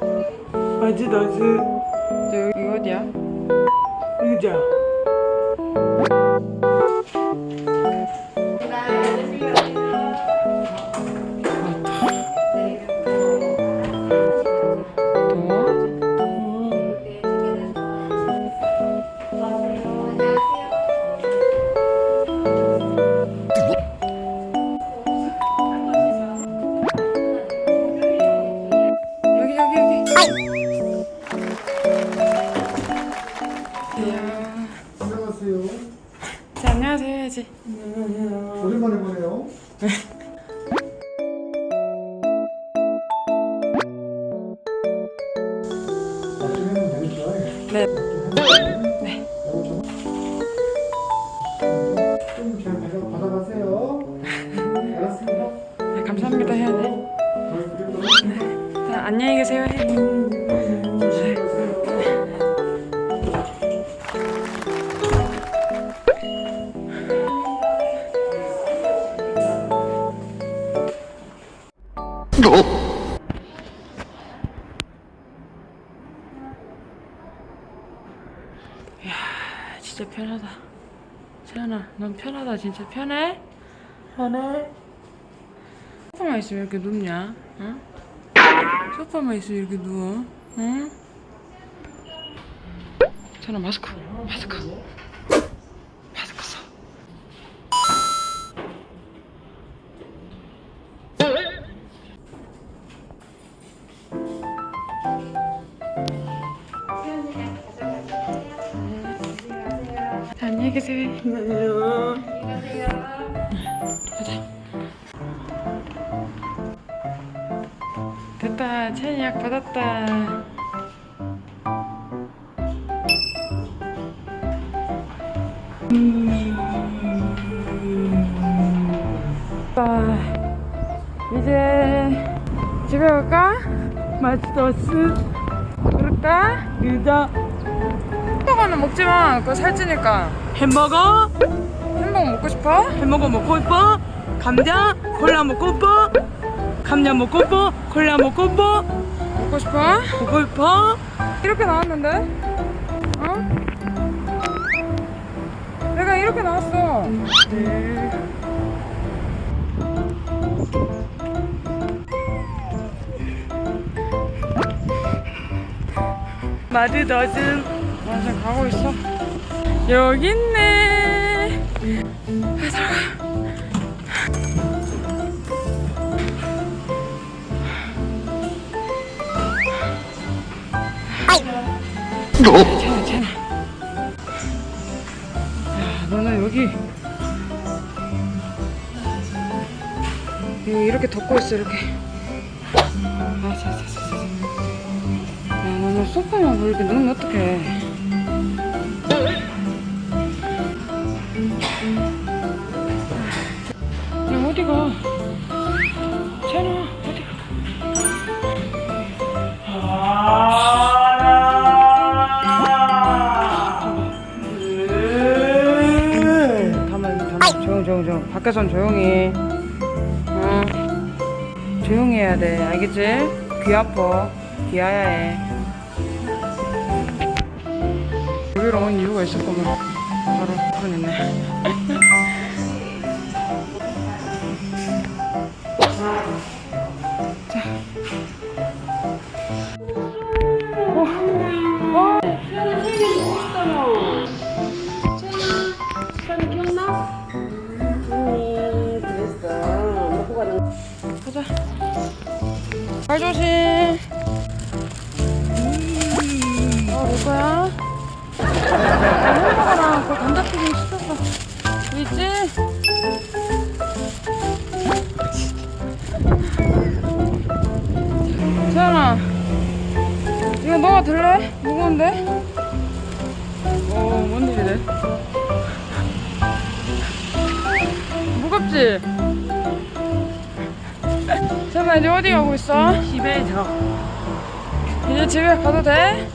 어? 나지 나지 저 여기 어디야? 의자 해야지. 오랜만에 보네요. 나중에는? 네. 네. 좀잘 받아, 받아가세요. 알았습니다. 네, 감사합니다 해야 돼. 잘 부탁드립니다. 자, 안녕히 계세요 해. 이 진짜 편하다. 세연아, 넌 편하다. 진짜 편해? 편해? 소파만 있으면 이렇게 눕냐? 응? 소파만 있으면 이렇게 누워. 응? 세연아, 마스크. 마스크. 계세요. 가자. 됐다. 채니 약 받았다. 아, 이제 집에 갈까? 맛있었어 그럴까? 의자 햄버거는 먹지 마. 그거 살찌니까. 햄버거 햄버거 먹고 싶어? 햄버거 먹고 싶어 감자 콜라 먹고 싶어 감자 먹고 싶어 콜라 먹고 싶어 먹고 싶어? 먹고 싶어 이렇게 나왔는데? 어? 내가 이렇게 나왔어. 마드 너즘 나 지금 가고 있어. 여기 있네. 괜찮아, 괜찮아. 야, 너는 여기 이렇게 덮고 있어 이렇게. 아, 자, 자, 자, 자. 야, 너는 소파만 보이게 누우면 어떡해. 어디가? 채나, 어디가? 가만, 가만, 조용, 조용, 조용. 밖에선 조용히. 어. 조용히 해야 돼, 알겠지? 귀 아파. 귀아야 해. 여기로 온 이유가 거면 바로 그러겠네. 가자. 발 조심. 어, 올 거야? 햄버거랑 그 감자튀김 시켰어. 여기 있지? 태연아, 이거 너가 들래? 무거운데? 어, 뭔 일이래? 무겁지? 태연아, 이제 어디 가고 있어? 집에 저 이제 집에 가도 돼?